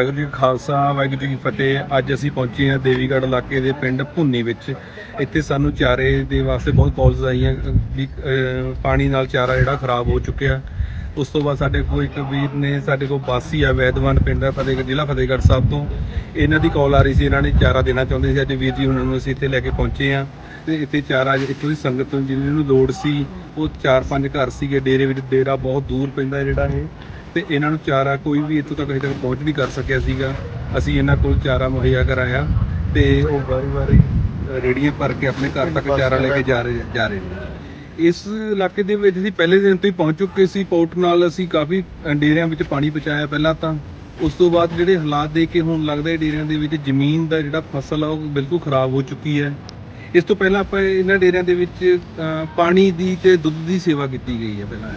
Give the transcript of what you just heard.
ਵਾਹਿਗੁਰੂ ਜੀ ਕਾ ਖਾਲਸਾ, ਵਾਹਿਗੁਰੂ ਜੀ ਕੀ ਫਤਿਹ। ਅੱਜ ਅਸੀਂ ਪਹੁੰਚੇ ਹਾਂ ਦੇਵੀਗੜ੍ਹ ਇਲਾਕੇ ਦੇ ਪਿੰਡ ਭੁੰਨੀ ਵਿੱਚ। ਇੱਥੇ ਸਾਨੂੰ ਚਾਰੇ ਦੇ ਵਾਸਤੇ ਬਹੁਤ ਕਾਲਸ ਆਈਆਂ, ਵੀ ਪਾਣੀ ਨਾਲ ਚਾਰਾ ਜਿਹੜਾ ਖਰਾਬ ਹੋ ਚੁੱਕਿਆ। ਉਸ ਤੋਂ ਬਾਅਦ ਸਾਡੇ ਕੋਲ ਇੱਕ ਵੀਰ ਨੇ, ਸਾਡੇ ਕੋਲ ਬਾਸੀ ਆ, ਵੈਦਵਾਨ ਪਿੰਡ ਹੈ ਫਤਿਹਗੜ੍ਹ, ਜ਼ਿਲ੍ਹਾ ਫਤਿਹਗੜ੍ਹ ਸਾਹਿਬ ਤੋਂ। ਇਹਨਾਂ ਦੀ ਕਾਲ ਆ ਰਹੀ ਸੀ, ਇਹਨਾਂ ਨੇ ਚਾਰਾ ਦੇਣਾ ਚਾਹੁੰਦੇ ਸੀ। ਅੱਜ ਵੀਰ ਜੀ ਉਹਨਾਂ ਨੂੰ ਅਸੀਂ ਇੱਥੇ ਲੈ ਕੇ ਪਹੁੰਚੇ ਹਾਂ। ਤੇ ਇੱਥੇ ਚਾਰਾ ਇੱਥੋਂ ਦੀ ਸੰਗਤ ਨੂੰ, ਜਿਹਨਾਂ ਨੂੰ ਲੋੜ ਸੀ, ਉਹ ਚਾਰ ਪੰਜ ਘਰ ਸੀਗੇ। ਡੇਰੇ ਵਿੱਚ ਡੇਰਾ ਬਹੁਤ ਦੂਰ ਪੈਂਦਾ ਜਿਹੜਾ ਇਹ। ਤੇ ਇਹਨਾਂ ਨੂੰ ਚਾਰਾ ਕੋਈ ਵੀ ਇੱਥੋਂ ਤੱਕ ਅਜੇ ਤੱਕ ਪਹੁੰਚ ਨਹੀਂ ਕਰ ਸਕਿਆ ਸੀਗਾ। ਅਸੀਂ ਇਹਨਾਂ ਕੋਲ ਚਾਰਾ ਮੁਹੱਈਆ ਕਰਾਇਆ ਤੇ ਉਹ ਵਾਰੀ ਵਾਰੀ ਰੇੜੀਆਂ ਭਰ ਕੇ ਆਪਣੇ ਘਰ ਤੱਕ ਚਾਰਾ ਲੈ ਕੇ ਜਾ ਰਹੇ ਜਾ ਰਹੇ ਨੇ। ਇਸ ਇਲਾਕੇ ਦੇ ਵਿੱਚ ਅਸੀਂ ਪਹਿਲੇ ਦਿਨ ਤੋਂ ਹੀ ਪਹੁੰਚ ਚੁੱਕੇ ਸੀ। ਪੋਰਟ ਨਾਲ ਅਸੀਂ ਕਾਫੀ ਡੇਰਿਆਂ ਵਿੱਚ ਪਾਣੀ ਪਹੁੰਚਾਇਆ ਪਹਿਲਾਂ ਤਾਂ। ਉਸ ਤੋਂ ਬਾਅਦ ਜਿਹੜੇ ਹਾਲਾਤ ਦੇਖ ਕੇ ਹੁਣ ਲੱਗਦਾ ਹੈ ਡੇਰਿਆਂ ਦੇ ਵਿੱਚ ਜ਼ਮੀਨ ਦਾ ਜਿਹੜਾ ਫਸਲ ਆ, ਉਹ ਬਿਲਕੁਲ ਖਰਾਬ ਹੋ ਚੁੱਕੀ ਹੈ। ਇਸ ਤੋਂ ਪਹਿਲਾਂ ਆਪਾਂ ਇਹਨਾਂ ਡੇਰਿਆਂ ਦੇ ਵਿੱਚ ਪਾਣੀ ਦੀ ਤੇ ਦੁੱਧ ਦੀ ਸੇਵਾ ਕੀਤੀ ਗਈ ਹੈ ਪਹਿਲਾਂ।